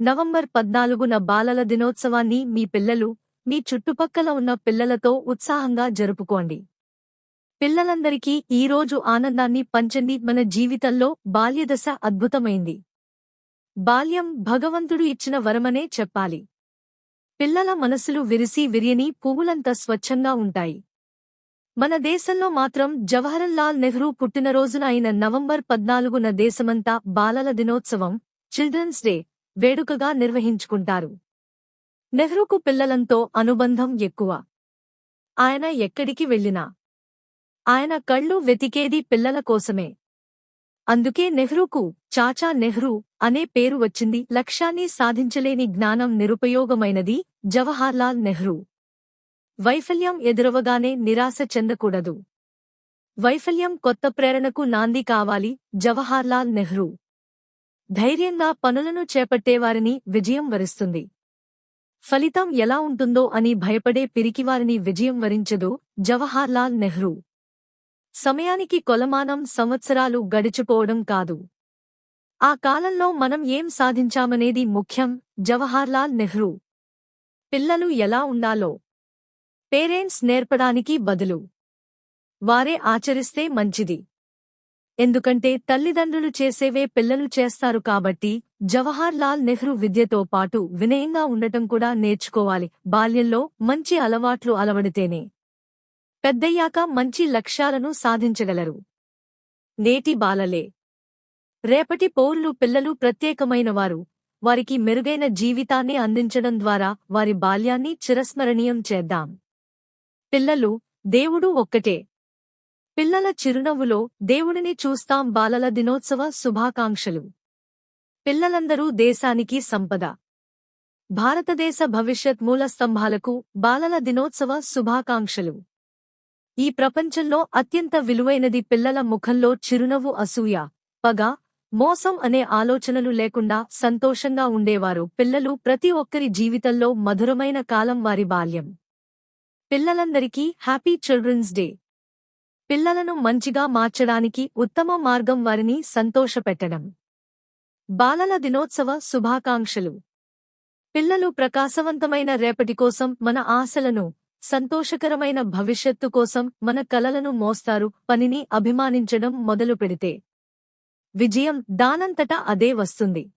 November పద్నాలుగున బాలల దినోత్సవాన్ని మీ పిల్లలు మీ చుట్టుపక్కల ఉన్న పిల్లలతో ఉత్సాహంగా జరుపుకోండి. పిల్లలందరికీ ఈరోజు ఆనందాన్ని పంచండి. మన జీవితంలో బాల్యదశ అద్భుతమైంది. బాల్యం భగవంతుడు ఇచ్చిన వరమనే చెప్పాలి. పిల్లల మనసులు విరిసి విరియని పువ్వులంత స్వచ్ఛంగా ఉంటాయి. మన దేశంలో మాత్రం జవహర్లాల్ నెహ్రూ పుట్టినరోజున అయిన నవంబర్ పద్నాలుగున దేశమంతా బాలల దినోత్సవం చిల్డ్రన్స్ డే వేడుకగా నిర్వహించుకుంటారు. నెహ్రూకు పిల్లలంతో అనుబంధం ఎక్కువ. ఆయన ఎక్కడికి వెళ్ళినా. ఆయన కళ్ళు వెతికేది పిల్లల కోసమే. అందుకే నెహ్రూకు చాచా నెహ్రూ అనే పేరు వచ్చింది. లక్ష్యాన్ని సాధించలేని జ్ఞానం నిరుపయోగమైనది జవహర్లాల్ నెహ్రూ. వైఫల్యం ఎదురవగానే నిరాశ చెందకూడదు. వైఫల్యం కొత్త ప్రేరణకు నాంది కావాలి జవహర్లాల్ నెహ్రూ. ధైర్యంగా పనులను చేపట్టేవారిని విజయం వరిస్తుంది. ఫలితం ఎలా ఉంటుందో అని భయపడే పిరికివారిని విజయం వరించదు జవహర్లాల్ నెహ్రూ. సమయానికి కొలమానం సంవత్సరాలు గడిచిపోవడం కాదు. ఆ కాలంలో మనం ఏం సాధించామనేది ముఖ్యం జవహర్లాల్ నెహ్రూ. పిల్లలు ఎలా ఉండాలో. పేరెంట్స్ నేర్పడానికి బదులు. వారే ఆచరిస్తే మంచిది. ఎందుకంటే తల్లిదండ్రులు చేసేవే పిల్లలు చేస్తారు కాబట్టి జవహర్ లాల్ నెహ్రూ విద్యతో పాటు వినయంగా ఉండటం కూడా నేర్చుకోవాలి. బాల్యంలో మంచి అలవాట్లు అలవడితేనే పెద్దయ్యాక మంచి లక్ష్యాలను సాధించగలరు. నేటి బాలలే. రేపటి పౌరులు పిల్లలు ప్రత్యేకమైనవారు. వారికి మెరుగైన జీవితాన్ని అందించడం ద్వారా వారి బాల్యాన్ని చిరస్మరణీయం చేద్దాం. పిల్లలు దేవుడు ఒక్కటే. పిల్లల చిరునవ్వులో దేవుడిని చూస్తాం బాలల దినోత్సవ శుభాకాంక్షలు. పిల్లలందరూ దేశానికి సంపద. భారతదేశ భవిష్యత్ మూల స్తంభాలకు బాలల దినోత్సవ శుభాకాంక్షలు. ఈ ప్రపంచంలో అత్యంత విలువైనది పిల్లల ముఖంలో చిరునవ్వు అసూయ పగ మోసం అనే ఆలోచనలు లేకుండా సంతోషంగా ఉండేవారు పిల్లలు ప్రతి ఒక్కరి జీవితంలో మధురమైన కాలం వారి బాల్యం. పిల్లలందరికీ హ్యాపీ చిల్డ్రన్స్ డే. పిల్లలను మంచిగా మార్చడానికి ఉత్తమ మార్గం వారిని సంతోషపెట్టడం. బాలల దినోత్సవ శుభాకాంక్షలు. పిల్లలు ప్రకాశవంతమైన రేపటి కోసం మన ఆశలను సంతోషకరమైన భవిష్యత్తు కోసం మన కలలను మోస్తారు పనిని అభిమానించడం మొదలు పెడితే విజయం దానంతట అదే వస్తుంది.